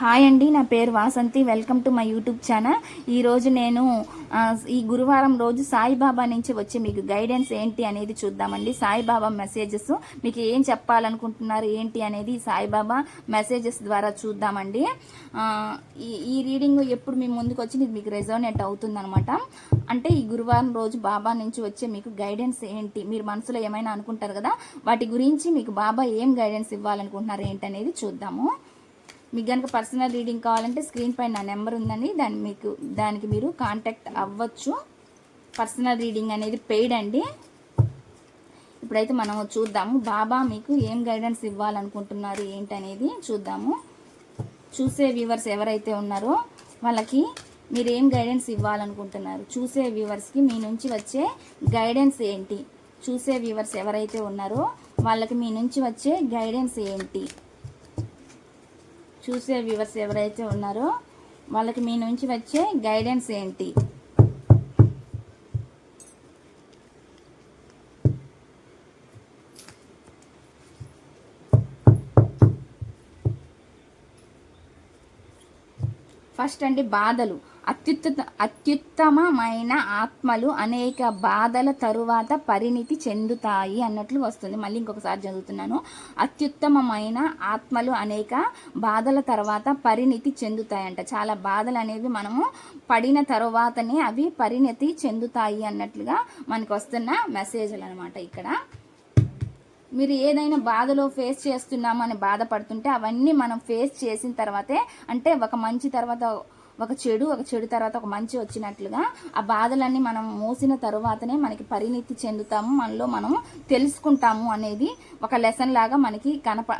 Hi అండి నా పేరు Vasanthi. Welcome to my YouTube channel. ఈరోజు నేను ఈ గురువారం రోజు సాయిబాబా నుంచి వచ్చే మీకు గైడెన్స్ ఏంటి అనేది చూద్దామండి. సాయిబాబా మెసేజెస్. మీకు ఏం చెప్పాలనుకుంటున్నారు ఏంటి అనేది సాయిబాబా మెసేజెస్ ద్వారా చూద్దామండి. ఈ ఈ రీడింగ్ ఎప్పుడు మీ ముందుకు వచ్చి మీకు రెజోనేట్ అవుతుందనమాట అంటే ఈ గురువారం రోజు బాబా నుంచి వచ్చే మీకు గైడెన్స్ ఏంటి మీరు మనసులో ఏమైనా అనుకుంటారు కదా వాటి గురించి మీకు బాబా ఏం గైడెన్స్ ఇవ్వాలనుకుంటున్నారు ఏంటి అనేది చూద్దాము. మీకు కనుక పర్సనల్ రీడింగ్ కావాలంటే స్క్రీన్ పైన నా నెంబర్ ఉందని దాన్ని మీకు దానికి మీరు కాంటాక్ట్ అవ్వచ్చు. పర్సనల్ రీడింగ్ అనేది పెయిడ్ అండి. ఇప్పుడైతే మనం చూద్దాము. బాబా మీకు ఏం గైడెన్స్ ఇవ్వాలనుకుంటున్నారు ఏంటనేది చూద్దాము. చూసే వ్యూవర్స్ ఎవరైతే ఉన్నారో వాళ్ళకి మీరు ఏం గైడెన్స్ ఇవ్వాలనుకుంటున్నారు? చూసే వ్యూవర్స్కి మీ నుంచి వచ్చే గైడెన్స్ ఏంటి? చూసే వ్యూవర్స్ ఎవరైతే ఉన్నారో వాళ్ళకి మీ నుంచి వచ్చే గైడెన్స్ ఏంటి? చూసే వ్యూవర్స్ ఎవరైతే ఉన్నారో వాళ్ళకి మీ నుంచి వచ్చే గైడెన్స్ ఏంటి? ఫస్ట్ అండి బాధలు. అత్యుత్త అత్యుత్తమమైన ఆత్మలు అనేక బాధల తరువాత పరిణితి చెందుతాయి అన్నట్లు వస్తుంది. మళ్ళీ ఇంకొకసారి చదువుతున్నాను. అత్యుత్తమమైన ఆత్మలు అనేక బాధల తర్వాత పరిణితి చెందుతాయంట. చాలా బాధలు అనేవి మనము పడిన తరువాతనే అవి పరిణితి చెందుతాయి అన్నట్లుగా మనకు వస్తున్న మెసేజ్లు అనమాట ఇక్కడ. మీరు ఏదైనా బాధలో ఫేస్ చేస్తున్నామని బాధపడుతుంటే అవన్నీ మనం ఫేస్ చేసిన తర్వాతే అంటే ఒక మంచి తర్వాత ఒక చెడు ఒక చెడు తర్వాత ఒక మంచి వచ్చినట్లుగా ఆ బాధలన్నీ మనం మోసిన తరువాతనే మనకి పరిణితి చెందుతాము. మనలో మనం తెలుసుకుంటాము అనేది ఒక లెసన్ లాగా మనకి కనప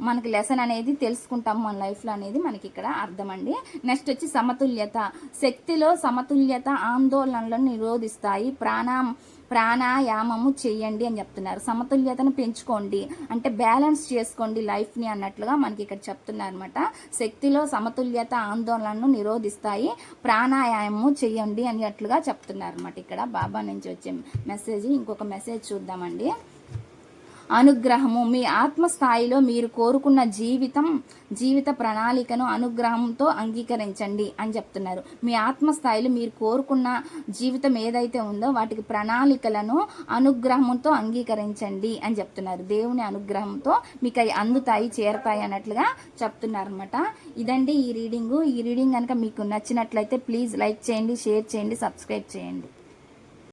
మనకి లెసన్ అనేది తెలుసుకుంటాము మన లైఫ్లో అనేది మనకి ఇక్కడ అర్థం అండి నెక్స్ట్ వచ్చి సమతుల్యత. శక్తిలో సమతుల్యత ఆందోళనలను నిరోధిస్తాయి. ప్రాణ ప్రాణాయామము చేయండి అని చెప్తున్నారు. సమతుల్యతను పెంచుకోండి. అంటే బ్యాలెన్స్ చేసుకోండి లైఫ్ని అన్నట్లుగా మనకి ఇక్కడ చెప్తున్నారు అనమాట శక్తిలో సమతుల్యత ఆందోళనను నిరోధిస్తాయి. ప్రాణాయామము చేయండి అన్నట్లుగా చెప్తున్నారు అనమాట ఇక్కడ. బాబా నుంచి వచ్చే మెసేజ్ ఇంకొక మెసేజ్ చూద్దామండి. అనుగ్రహము. మీ ఆత్మస్థాయిలో మీరు కోరుకున్న జీవితం జీవిత ప్రణాళికను అనుగ్రహంతో అంగీకరించండి అని చెప్తున్నారు. మీ ఆత్మస్థాయిలో మీరు కోరుకున్న జీవితం ఏదైతే ఉందో వాటికి ప్రణాళికలను అనుగ్రహంతో అంగీకరించండి అని చెప్తున్నారు. దేవుని అనుగ్రహంతో మీకు అవి అందుతాయి చేరతాయి అన్నట్లుగా చెప్తున్నారు అనమాట ఇదండి ఈ రీడింగు. ఈ రీడింగ్ కనుక మీకు నచ్చినట్లయితే ప్లీజ్ లైక్ చేయండి షేర్ చేయండి సబ్స్క్రైబ్ చేయండి.